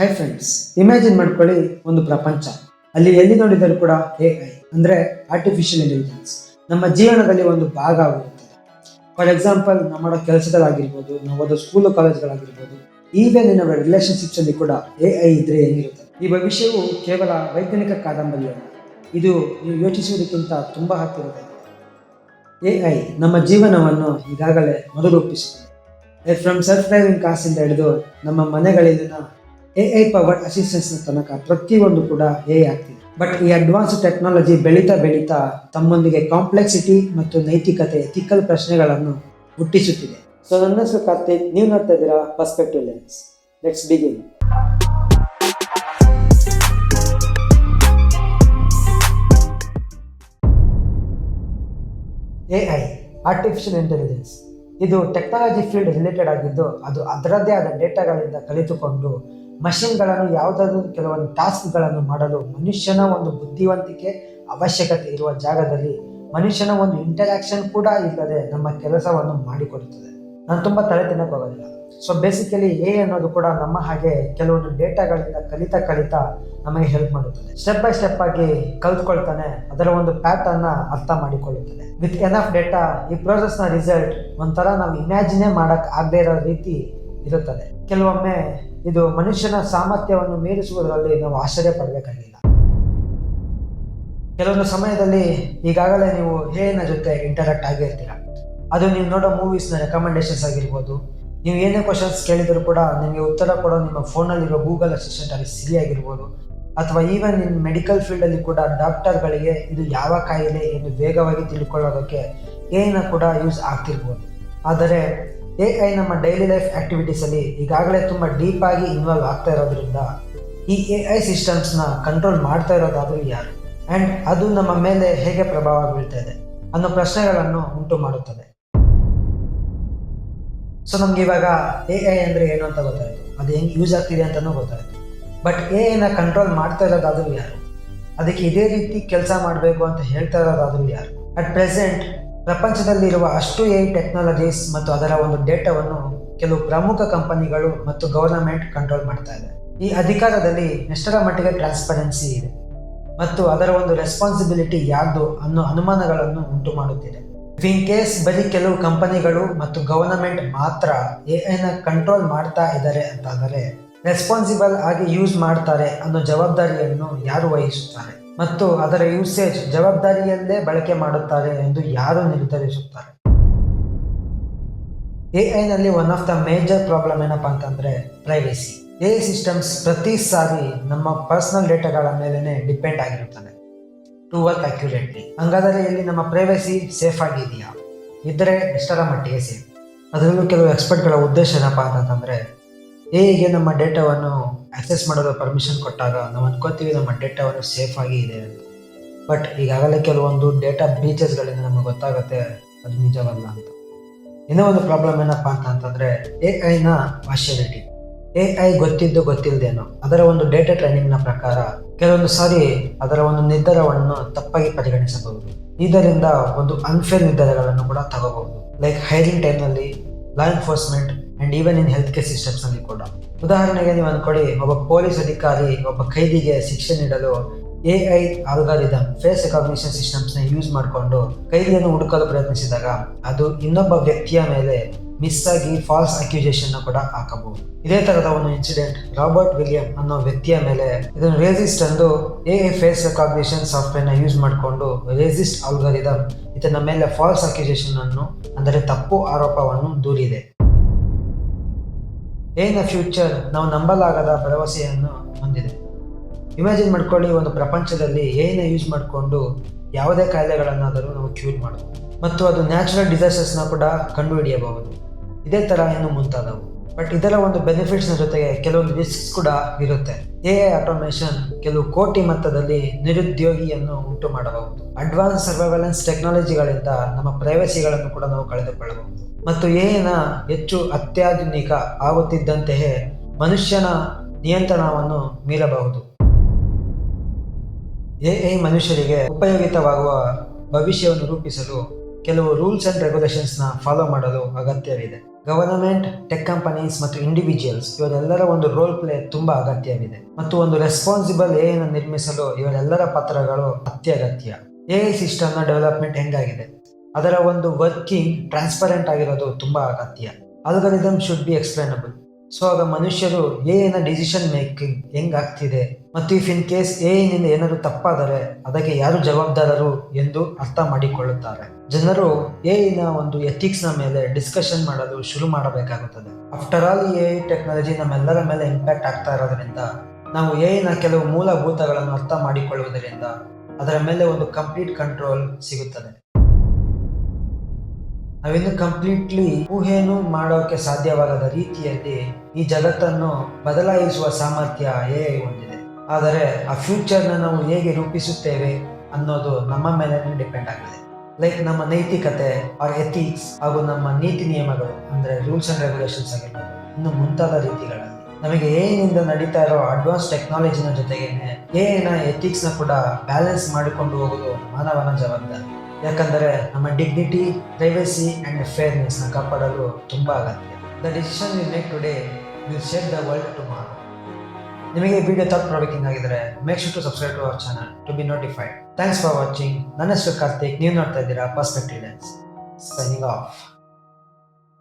Hi friends imagine ಮಾಡ್ಕೊಳ್ಳಿ ಒಂದು ಪ್ರಪಂಚ. ಅಲ್ಲಿ ಎಲ್ಲಿ ನೋಡಿದರೂ ಕೂಡ ಐ ಅಂದರೆ ಆರ್ಟಿಫಿಷಿಯಲ್ ಇಂಟೆಲಿಜೆನ್ಸ್ ನಮ್ಮ ಜೀವನದಲ್ಲಿ ಒಂದು ಭಾಗ ಆಗುತ್ತೆ. ಫಾರ್ ಎಕ್ಸಾಂಪಲ್ ನಾವು ಮಾಡೋ ಕೆಲಸಗಳಾಗಿರ್ಬೋದು, ನಾವು ಓದೋ ಸ್ಕೂಲ್ ಕಾಲೇಜ್ಗಳಾಗಿರ್ಬೋದು ಈವನ್ ಇನ್ ಅವರ ರಿಲೇಶನ್ಶಿಪ್ಸ್ ಅಲ್ಲಿ ಕೂಡ ಎ ಐ ಇದ್ರೆ ಏನಿರುತ್ತೆ ಈ ಭವಿಷ್ಯವು ಕೇವಲ ವೈಜ್ಞಾನಿಕ ಕಾದಂಬರಿಯಲ್ಲ, ಇದು ನೀವು ಯೋಚಿಸುವುದಕ್ಕಿಂತ ತುಂಬಾ ಹತ್ತಿರದಾಗಿದೆ ಎ ಐ ನಮ್ಮ ಜೀವನವನ್ನು ಈಗಾಗಲೇ ಮರುರೂಪಿಸುತ್ತದೆ ಫ್ರಮ್ ಸೆಲ್ಫ್ ಡ್ರೈವಿಂಗ್ ಕಾಸಿಂದ ಹಿಡಿದು ನಮ್ಮ ಮನೆಗಳಲ್ಲಿನ ಎ ಐ ಪವರ್ಡ್ ಅಸಿಸ್ಟೆನ್ಸ್ನ ತನಕ ಪ್ರತಿಯೊಂದು ಕೂಡ ಎ ಆಗ್ತಿದೆ. ಬಟ್ ಈ ಅಡ್ವಾನ್ಸ್ ಟೆಕ್ನಾಲಜಿ ಬೆಳೀತಾ ಬೆಳೀತಾ ತಮ್ಮೊಂದಿಗೆ ಕಾಂಪ್ಲೆಕ್ಸಿಟಿ ಮತ್ತು ನೈತಿಕತೆ ಎಥಿಕಲ್ ಪ್ರಶ್ನೆಗಳನ್ನು ಹುಟ್ಟಿಸುತ್ತಿದೆ. ಸೊ ನನ್ನ ಹೆಸರು ಕಾರ್ತಿಕ್. ನೀವು ನೋಡ್ತಾ ಇದ್ದೀರಾ perspective lens let's begin A I artificial intelligence ಇದು ಟೆಕ್ನಾಲಜಿ ಫೀಲ್ಡ್ ರಿಲೇಟೆಡ್ ಆಗಿದ್ದು ಅದು ಅದರದ್ದೇ ಆದ ಡೇಟಾಗಳಿಂದ ಕಲಿತುಕೊಂಡು ಮಷಿನ್ಗಳನ್ನು ಯಾವುದಾದ್ರೂ ಕೆಲವೊಂದು ಟಾಸ್ಕ್ಗಳನ್ನು ಮಾಡಲು ಮನುಷ್ಯನ ಒಂದು ಬುದ್ಧಿವಂತಿಕೆ ಅವಶ್ಯಕತೆ ಇರುವ ಜಾಗದಲ್ಲಿ ಮನುಷ್ಯನ ಒಂದು ಇಂಟರಾಕ್ಷನ್ ಕೂಡ ಇಲ್ಲದೆ ನಮ್ಮ ಕೆಲಸವನ್ನು ಮಾಡಿಕೊಡುತ್ತದೆ. ನಾನು ತುಂಬ ತಲೆ ತಿನ್ನಕ್ಕೆ ಹೋಗೋದಿಲ್ಲ ಸೊ ಬೇಸಿಕಲಿ ಎ ಅನ್ನೋದು ಕೂಡ ನಮ್ಮ ಹಾಗೆ ಕೆಲವೊಂದು ಡೇಟಾಗಳಿಂದ ಕಲಿತಾ ಕಲಿತ ನಮಗೆ ಹೆಲ್ಪ್ ಮಾಡುತ್ತದೆ. ಸ್ಟೆಪ್ ಬೈ ಸ್ಟೆಪ್ ಆಗಿ ಕಲ್ತ್ಕೊಳ್ತಾನೆ, ಅದರ ಒಂದು ಪ್ಯಾಟರ್ನ್ ಅರ್ಥ ಮಾಡಿಕೊಳ್ಳುತ್ತದೆ. ವಿತ್ ಎನಫ್ ಡೇಟಾ ಈ ಪ್ರೋಸೆಸ್ನ ರಿಸಲ್ಟ್ ಒಂಥರ ನಾವು ಇಮ್ಯಾಜಿನೇ ಮಾಡಕ್ ಆಗದೇ ಇರೋ ರೀತಿ ಇರುತ್ತದೆ. ಕೆಲವೊಮ್ಮೆ ಇದು ಮನುಷ್ಯನ ಸಾಮರ್ಥ್ಯವನ್ನು ಮೀರಿಸುವುದರಲ್ಲಿ ನಾವು ಆಶ್ಚರ್ಯ ಪಡಬೇಕಾಗಿಲ್ಲ. ಕೆಲವೊಂದು ಸಮಯದಲ್ಲಿ ಈಗಾಗಲೇ ನೀವು ಏನ ಜೊತೆ ಇಂಟರಾಕ್ಟ್ ಆಗಿರ್ತೀರ. ಅದು ನೀವು ನೋಡೋ ಮೂವೀಸ್ನ ರೆಕಮೆಂಡೇಶನ್ಸ್ ಆಗಿರ್ಬೋದು. ನೀವು ಏನೇ ಕ್ವಶನ್ಸ್ ಕೇಳಿದರೂ ಕೂಡ ನಿಮಗೆ ಉತ್ತರ ಕೊಡೋ ನಿಮ್ಮ ಫೋನಲ್ಲಿರೋ ಗೂಗಲ್ ಅಸಿಸ್ಟೆಂಟ್ ಅಲ್ಲಿ ಸಿರಿ ಆಗಿರ್ಬೋದು. ಅಥವಾ ಈವನ್ ನಿಮ್ಮ ಮೆಡಿಕಲ್ ಫೀಲ್ಡಲ್ಲಿ ಕೂಡ ಡಾಕ್ಟರ್ಗಳಿಗೆ ಇದು ಯಾವ ಕಾಯಿಲೆ ಎಂದು ವೇಗವಾಗಿ ತಿಳ್ಕೊಳ್ಳೋದಕ್ಕೆ ಏನ ಕೂಡ ಯೂಸ್ ಆಗ್ತಿರ್ಬೋದು. ಆದರೆ ಎ ಐ ನಮ್ಮ ಡೈಲಿ ಲೈಫ್ ಆ್ಯಕ್ಟಿವಿಟೀಸಲ್ಲಿ ಈಗಾಗಲೇ ತುಂಬ ಡೀಪಾಗಿ ಇನ್ವಾಲ್ವ್ ಆಗ್ತಾ ಇರೋದ್ರಿಂದ ಈ ಎ ಐ ಸಿಸ್ಟಮ್ಸ್ನ ಕಂಟ್ರೋಲ್ ಮಾಡ್ತಾ ಇರೋದಾದರೂ ಯಾರು? ಆ್ಯಂಡ್ ಅದು ನಮ್ಮ ಮೇಲೆ ಹೇಗೆ ಪ್ರಭಾವ ಬೀಳ್ತಾ ಇದೆ ಅನ್ನೋ ಪ್ರಶ್ನೆಗಳನ್ನು ಉಂಟು ಮಾಡುತ್ತದೆ. ಸೊ ನಮ್ಗೆ ಇವಾಗ ಎ ಐ ಅಂದರೆ ಏನು ಅಂತ ಗೊತ್ತಾಯಿತು. ಅದು ಹೆಂಗೆ ಯೂಸ್ ಆಗ್ತಿದೆ ಅಂತಲೂ ಗೊತ್ತಾಯಿತು. ಬಟ್ ಎ ಐನ ಕಂಟ್ರೋಲ್ ಮಾಡ್ತಾ ಇರೋದಾದರೂ ಯಾರು? ಅದಕ್ಕೆ ಇದೇ ರೀತಿ ಕೆಲಸ ಮಾಡಬೇಕು ಅಂತ ಹೇಳ್ತಾ ಇರೋದಾದರೂ ಯಾರು? ಅಟ್ ಪ್ರೆಸೆಂಟ್ ಪ್ರಪಂಚದಲ್ಲಿರುವ ಅಷ್ಟು ಎ ಟೆಕ್ನಾಲಜೀಸ್ ಮತ್ತು ಅದರ ಒಂದು ಡೇಟಾವನ್ನು ಕೆಲವು ಪ್ರಮುಖ ಕಂಪನಿಗಳು ಮತ್ತು ಗವರ್ನಮೆಂಟ್ ಕಂಟ್ರೋಲ್ ಮಾಡ್ತಾ ಇದೆ. ಈ ಅಧಿಕಾರದಲ್ಲಿ ಎಷ್ಟರ ಮಟ್ಟಿಗೆ ಟ್ರಾನ್ಸ್ಪರೆನ್ಸಿ ಇದೆ ಮತ್ತು ಅದರ ಒಂದು ರೆಸ್ಪಾನ್ಸಿಬಿಲಿಟಿ ಯಾರ್ದು ಅನ್ನೋ ಅನುಮಾನಗಳನ್ನು ಉಂಟು ಮಾಡುತ್ತಿದೆ. ಇನ್ ಕೇಸ್ ಬರೀ ಕೆಲವು ಕಂಪನಿಗಳು ಮತ್ತು ಗವರ್ನಮೆಂಟ್ ಮಾತ್ರ ಐನ ಕಂಟ್ರೋಲ್ ಮಾಡ್ತಾ ಇದ್ದಾರೆ ಅಂತಾದರೆ ರೆಸ್ಪಾನ್ಸಿಬಲ್ ಆಗಿ ಯೂಸ್ ಮಾಡ್ತಾರೆ ಅನ್ನೋ ಜವಾಬ್ದಾರಿಯನ್ನು ಯಾರು ವಹಿಸುತ್ತಾರೆ? ಮತ್ತು ಅದರ ಯೂಸೇಜ್ ಜವಾಬ್ದಾರಿಯಲ್ಲೇ ಬಳಕೆ ಮಾಡುತ್ತಾರೆ ಎಂದು ಯಾರು ನಿರ್ಧರಿಸುತ್ತಾರೆ? A ಐನಲ್ಲಿ one of the major problem ಏನಪ್ಪ ಅಂತಂದ್ರೆ ಪ್ರೈವೇಸಿ ಎ ಸಿಸ್ಟಮ್ಸ್ ಪ್ರತಿ ಸಾರಿ ನಮ್ಮ ಪರ್ಸನಲ್ ಡೇಟಾಗಳ ಮೇಲೇ ಡಿಪೆಂಡ್ ಆಗಿರುತ್ತದೆ ಟು ವರ್ಕ್ ಅಕ್ಯುರೇಟ್ಲಿ ಹಂಗಾದರೆ ಇಲ್ಲಿ ನಮ್ಮ ಪ್ರೈವೇಸಿ ಸೇಫ್ ಆಗಿದೆಯಾ? ಇದ್ದರೆ ಎಷ್ಟರ ಮಟ್ಟಿಗೆ ಸೇಫ್ ಅದರಲ್ಲೂ ಕೆಲವು ಎಕ್ಸ್ಪರ್ಟ್ಗಳ ಉದ್ದೇಶ ಏನಪ್ಪ ಅಂತಂದರೆ ಹೇಗೆ ನಮ್ಮ ಡೇಟಾವನ್ನು ಆಕ್ಸೆಸ್ ಮಾಡಲು ಪರ್ಮಿಷನ್ ಕೊಟ್ಟಾಗ ನಾವು ಅನ್ಕೋತೀವಿ ನಮ್ಮ ಡೇಟಾವನ್ನು ಸೇಫ್ ಆಗಿ ಇದೆ ಅಂತ. ಬಟ್ ಈಗಾಗಲೇ ಕೆಲವೊಂದು ಡೇಟಾ ಬ್ರೀಚಸ್ಗಳಿಂದ ನಮಗೆ ಗೊತ್ತಾಗುತ್ತೆ, ಅದು ನಿಜವಲ್ಲ ಅಂತ. ಇನ್ನೂ ಒಂದು ಪ್ರಾಬ್ಲಮ್ ಏನಪ್ಪ ಅಂತಂತಂದರೆ ಎ ಐನ ಪಾರ್ಶಿಯಾಲಿಟಿ ಎ ಐ ಗೊತ್ತಿದ್ದು ಗೊತ್ತಿಲ್ಲದೇನೋ ಅದರ ಒಂದು ಡೇಟಾ ಟ್ರೈನಿಂಗ್ನ ಪ್ರಕಾರ ಕೆಲವೊಂದು ಸಾರಿ ಅದರ ಒಂದು ನಿರ್ಧಾರವನ್ನು ತಪ್ಪಾಗಿ ಪರಿಗಣಿಸಬಹುದು. ಇದರಿಂದ ಒಂದು ಅನ್ಫೇರ್ ನಿರ್ಧಾರಗಳನ್ನು ಕೂಡ ತಗೋಬಹುದು. ಲೈಕ್ ಹೈರಿಂಗ್ ಟೈಮ್ನಲ್ಲಿ law enforcement and even in health care systems ಅಲ್ಲಿ ಕೂಡ. ಉದಾಹರಣೆಗೆ ನೀವು ಅನ್ಕೊಳ್ಳಿ, ಒಬ್ಬ ಪೊಲೀಸ್ ಅಧಿಕಾರಿ, ಒಬ್ಬ ಕೈದಿಗೆ ಶಿಕ್ಷೆ ನೀಡಲು ಎ ಐ ಆಲ್ಗಾರಿದಮ್ ಫೇಸ್ ರೆಕಾಗ್ನಿಷನ್ನ ಯೂಸ್ ಮಾಡಿಕೊಂಡು ಕೈದಿಯನ್ನು ಹುಡುಕಲು ಪ್ರಯತ್ನಿಸಿದಾಗ ಅದು ಇನ್ನೊಬ್ಬ ವ್ಯಕ್ತಿಯ ಮೇಲೆ ಮಿಸ್ ಆಗಿ ಫಾಲ್ಸ್ ಅಕ್ಯುಜೇಷನ್ ಕೂಡ ಹಾಕಬಹುದು. ಇದೇ ತರದ ಒಂದು ಇನ್ಸಿಡೆಂಟ್ ರಾಬರ್ಟ್ ವಿಲಿಯಂ ಅನ್ನೋ ವ್ಯಕ್ತಿಯ ಮೇಲೆ ಇದನ್ನು ರೇಸಿಸ್ಟ್ ಅಂದು ಎ ಫೇಸ್ ರೆಕಾಗ್ನಿಷನ್ ಸಾಫ್ಟ್ವೇರ್ನ ಯೂಸ್ ಮಾಡಿಕೊಂಡು ರೇಸಿಸ್ಟ್ ಆಲ್ಗಾರಿದಮ್ ಇದನ್ನ ಮೇಲೆ ಫಾಲ್ಸ್ ಅಕ್ಯುಜೇಷನ್ ಅನ್ನು, ಅಂದರೆ ತಪ್ಪು ಆರೋಪವನ್ನು ದೂರಿದೆ. ಏನ ಫ್ಯೂಚರ್? ನಾವು ನಂಬಲಾಗದ ಭರವಸೆಯನ್ನು ಹೊಂದಿದೆ. ಇಮ್ಯಾಜಿನ್ ಮಾಡ್ಕೊಳ್ಳಿ, ಒಂದು ಪ್ರಪಂಚದಲ್ಲಿ ಏನ ಯೂಸ್ ಮಾಡಿಕೊಂಡು ಯಾವುದೇ ಕಾಯಿಲೆಗಳನ್ನಾದರೂ ನಾವು ಕ್ಯೂರ್ ಮಾಡಬಹುದು ಮತ್ತು ಅದು ನ್ಯಾಚುರಲ್ ಡಿಸಾಸ್ಟರ್ಸ್ನ ಕೂಡ ಕಂಡುಹಿಡಿಯಬಹುದು. ಇದೇ ಥರ ಇನ್ನು ಮುಂತಾದವು. ಬಟ್ ಇದೆಲ್ಲ ಒಂದು ಬೆನಿಫಿಟ್ಸ್ನ ಜೊತೆಗೆ ಕೆಲವೊಂದು ರಿಸ್ಕ್ ಕೂಡ ಇರುತ್ತೆ. ಎ ಐ ಆಟೋಮೇಷನ್ ಕೆಲವು ಕೋಟಿ ಮಟ್ಟದಲ್ಲಿ ನಿರುದ್ಯೋಗಿಯನ್ನು ಉಂಟು ಮಾಡಬಹುದು. ಅಡ್ವಾನ್ಸ್ ಸರ್ವೈಲೆನ್ಸ್ ಟೆಕ್ನಾಲಜಿಗಳಿಂದ ನಮ್ಮ ಪ್ರೈವಸಿಗಳನ್ನು ಕೂಡ ನಾವು ಕಳೆದುಕೊಳ್ಳಬಹುದು. ಮತ್ತು ಎನ ಹೆಚ್ಚು ಅತ್ಯಾಧುನಿಕ ಆಗುತ್ತಿದ್ದಂತೆಯೇ ಮನುಷ್ಯನ ನಿಯಂತ್ರಣವನ್ನು ಮೀರಬಹುದು. ಎ ಐ ಮನುಷ್ಯರಿಗೆ ಉಪಯೋಗಿತವಾಗುವ ಭವಿಷ್ಯವನ್ನು ರೂಪಿಸಲು ಕೆಲವು ರೂಲ್ಸ್ ಅಂಡ್ ರೆಗ್ಯುಲೇಷನ್ಸ್ನ ಫಾಲೋ ಮಾಡಲು ಅಗತ್ಯವಿದೆ. ಗವರ್ನಮೆಂಟ್ ಟೆಕ್ ಕಂಪನೀಸ್ ಮತ್ತು ಇಂಡಿವಿಜುವಲ್ಸ್ ಇವರೆಲ್ಲರ ಒಂದು ರೋಲ್ ಪ್ಲೇ ತುಂಬಾ ಅಗತ್ಯವಿದೆ. ಮತ್ತು ಒಂದು ರೆಸ್ಪಾನ್ಸಿಬಲ್ ಎ ನಿರ್ಮಿಸಲು ಇವರೆಲ್ಲರ ಪಾತ್ರಗಳು ಅತ್ಯಗತ್ಯ. ಎ ಸಿಸ್ಟಮ್ನ ಡೆವಲಪ್ಮೆಂಟ್ ಹೆಂಗಾಗಿದೆ? ಅದರ ಒಂದು ವರ್ಕಿಂಗ್ ಟ್ರಾನ್ಸ್ಪರೆಂಟ್ ಆಗಿರೋದು ತುಂಬಾ ಅಗತ್ಯ. Algorithm should be explainable so ಆಗ ಮನುಷ್ಯರು ಎ ನ ಡಿಸಿಷನ್ ಮೇಕಿಂಗ್ ಹೆಂಗಾಗ್ತಿದೆ ಮತ್ತು ಇಫ್ ಇನ್ ಕೇಸ್ ಎ ಏನಾದರೂ ತಪ್ಪಾದರೆ, ಅದಕ್ಕೆ ಯಾರು ಜವಾಬ್ದಾರರು ಎಂದು ಅರ್ಥ ಮಾಡಿಕೊಳ್ಳುತ್ತಾರೆ. ಜನರು ಎ ನ ಒಂದು ಎಥಿಕ್ಸ್ನ ಮೇಲೆ ಡಿಸ್ಕಷನ್ ಮಾಡಲು ಶುರು ಮಾಡಬೇಕಾಗುತ್ತದೆ. ಆಫ್ಟರ್ ಆಲ್ ಎ ಟೆಕ್ನಾಲಜಿ ನಮ್ಮೆಲ್ಲರ ಮೇಲೆ ಇಂಪ್ಯಾಕ್ಟ್ ಆಗ್ತಾ ಇರೋದ್ರಿಂದ, ನಾವು ಎ ನ ಕೆಲವು ಮೂಲಭೂತಗಳನ್ನು ಅರ್ಥ ಮಾಡಿಕೊಳ್ಳುವುದರಿಂದ, ಅದರ ಮೇಲೆ ಒಂದು ಕಂಪ್ಲೀಟ್ ಕಂಟ್ರೋಲ್ ಸಿಗುತ್ತದೆ. ನಾವಿನ್ನು ಕಂಪ್ಲೀಟ್ಲಿ ಊಹೆಯನ್ನು ಮಾಡೋಕೆ ಸಾಧ್ಯವಾಗದ ರೀತಿಯಲ್ಲಿ ಈ ಜಗತ್ತನ್ನು ಬದಲಾಯಿಸುವ ಸಾಮರ್ಥ್ಯ ಎ ಹೊಂದಿದೆ. ಆದರೆ ಆ ಫ್ಯೂಚರ್ನ ನಾವು ಹೇಗೆ ರೂಪಿಸುತ್ತೇವೆ ಅನ್ನೋದು ನಮ್ಮ ಮೇಲೆ ಡಿಪೆಂಡ್ ಆಗಿದೆ ಲೈಕ್ ನಮ್ಮ ನೈತಿಕತೆ ಆರ್ ಎಥಿಕ್ಸ್ ಹಾಗೂ ನಮ್ಮ ನೀತಿ ನಿಯಮಗಳು, ಅಂದ್ರೆ ರೂಲ್ಸ್ ಅಂಡ್ ರೆಗ್ಯುಲೇಷನ್ಸ್ ಆಗಿರ್ಬೋದು, ಇನ್ನು ಮುಂತಾದ ರೀತಿಗಳಲ್ಲಿ. ನಮಗೆ ಏನಿಂದ ನಡೀತಾ ಇರೋ ಅಡ್ವಾನ್ಸ್ ಟೆಕ್ನಾಲಜಿನ ಜೊತೆಗೇನೆ ಎಥಿಕ್ಸ್ನ ಕೂಡ ಬ್ಯಾಲೆನ್ಸ್ ಮಾಡಿಕೊಂಡು ಹೋಗೋದು ಮಾನವನ ಜವಾಬ್ದಾರಿ. ಯಾಕಂದರೆ ನಮ್ಮ ಡಿಗ್ನಿಟಿ ಪ್ರೈವಸಿ ಆ್ಯಂಡ್ ಫೇರ್ನೆಸ್ನ ಕಾಪಾಡಲು ತುಂಬ ಅಗತ್ಯ. The decision you make today will shape the world tomorrow ನಿಮಗೆ ಈ ವಿಡಿಯೋ ತಪ್ಪು ಆಗಿದ್ರೆ make sure to subscribe to our channel to be notified thanks for watching ನನ್ನ ಹೆಸರು ಕಾರ್ತಿಕ್. ನೀವು ನೋಡ್ತಾ ಇದ್ದೀರಾ ಪರ್ಸ್ಪೆಕ್ಟಿವ್ ಲೆನ್ಸ್ ಸೈನಿಂಗ್ ಆಫ್